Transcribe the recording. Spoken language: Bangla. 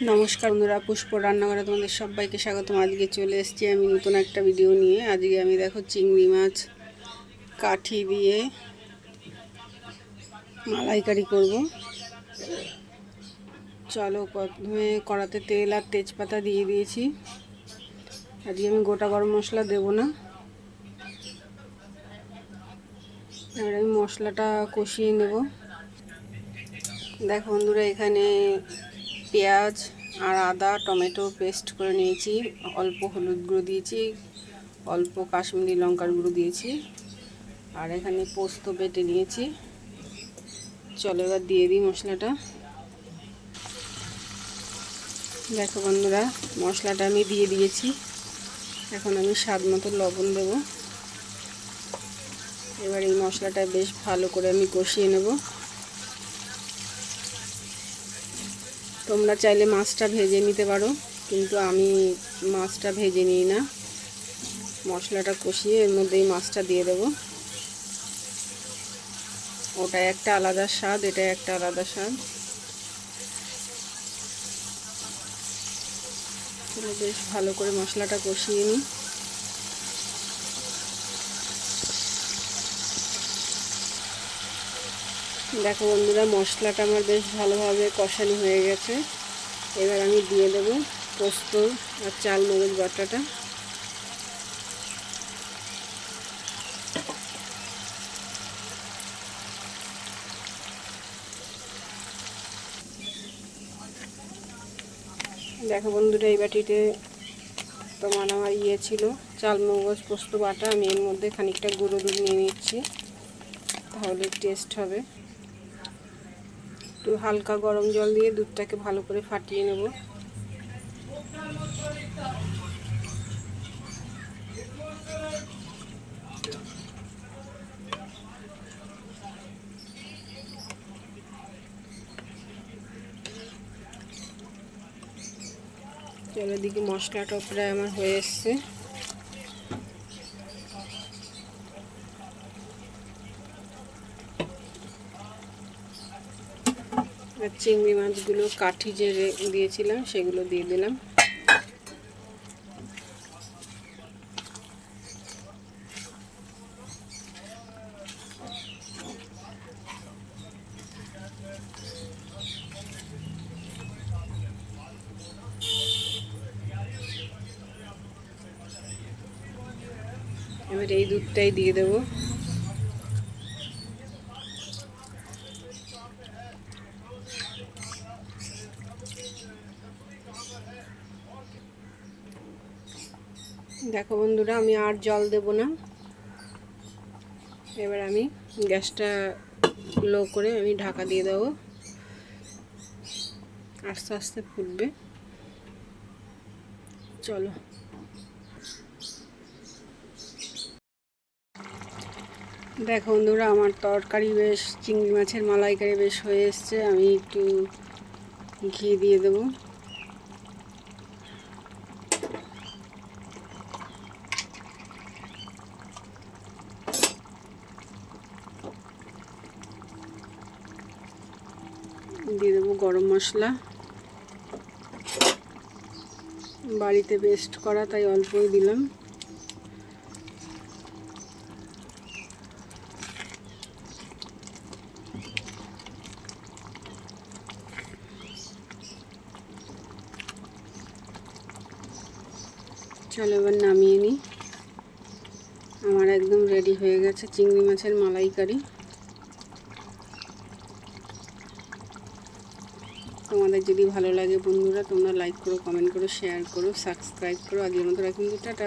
নমস্কার বন্ধুরা, পুষ্প রান্নাঘরে তোমাদের সবাইকে স্বাগতম। আজকে চলে এসেছি আমি নতুন একটা ভিডিও নিয়ে। আজকে আমি দেখো চিংড়ি মাছ কাঠি দিয়ে মালাইকারি করব। চলো প্রথমে কড়াতে তেল আর তেজপাতা দিয়ে দিয়েছি। আজকে আমি গোটা গরম মশলা দেব না। এবার আমি মশলাটা কষিয়ে নেব। দেখো বন্ধুরা, এখানে পেঁয়াজ আর আদা, টমেটো পেস্ট করে নিয়েছি। অল্প হলুদ গুঁড়ো দিয়েছি, অল্প কাশ্মীরি লঙ্কার গুঁড়ো দিয়েছি আর এখানে পোস্ত বেটে নিয়েছি। চলো এবার দিয়ে দিই মশলাটা। দেখো বন্ধুরা, মশলাটা আমি দিয়ে দিয়েছি। এখন আমি স্বাদ মতো লবণ দেব। এবার এই মশলাটা বেশ ভালো করে আমি কষিয়ে নেব। তোমরা চাইলে মাছটা ভেজে নিতে পারো, কিন্তু আমি মাছটা ভেজে নিই না। মশলাটা কষিয়ে এর মধ্যেই মাছটা দিয়ে দেব। ওটা একটা আলাদা স্বাদ এটা একটা আলাদা স্বাদ। বেশ ভালো করে মশলাটা কষিয়ে নিই। দেখো বন্ধুরা, মশলাটা আমার বেশ ভালোভাবে কষানো হয়ে গেছে। এবার আমি দিয়ে দেব পোস্ত আর চাল মগজ বাটাটা। দেখো বন্ধুরা, এই বাটিতে তোমার আমার ইয়ে ছিল চাল মগজ পোস্ত, বাটা। আমি এর মধ্যে খানিকটা গুঁড়ো দুধ নিয়ে নিচ্ছি, তাহলে টেস্ট হবে। একটু হালকা গরম জল দিয়ে দুধটাকে ভালো করে ফাটিয়ে নেব। চলো দিকে মশলাটা প্রায় আমার হয়ে এসছে। আর চিংড়ি মাছগুলো কাঠি যে দিয়েছিলাম সেগুলো দিয়ে দিলাম। এবার এই দুধটাই দিয়ে দেবো। দেখো বন্ধুরা, আমি আর জল দেব না। এবার আমি গ্যাসটা লো করে আমি ঢাকা দিয়ে দেবো। আস্তে আস্তে ফুটবে। চলো। দেখো বন্ধুরা, আমার তরকারি বেশ, চিংড়ি মাছের মালাইকারি বেশ হয়ে এসছে। আমি একটু ঘি দিয়ে দেবো। দিয়ে দেবো গরম মশলা। বাড়িতে পেস্ট করা, তাই অল্পই দিলাম। চলো এবার নামিয়ে নিই। আমার একদম রেডি হয়ে গেছে চিংড়ি মাছের মালাইকারি। তোমাদের যদি ভালো লাগে বন্ধুরা, তোমরা লাইক করো কমেন্ট করো শেয়ার করো সাবস্ক্রাইব করো। আজকের মতো রাখুন টাটা।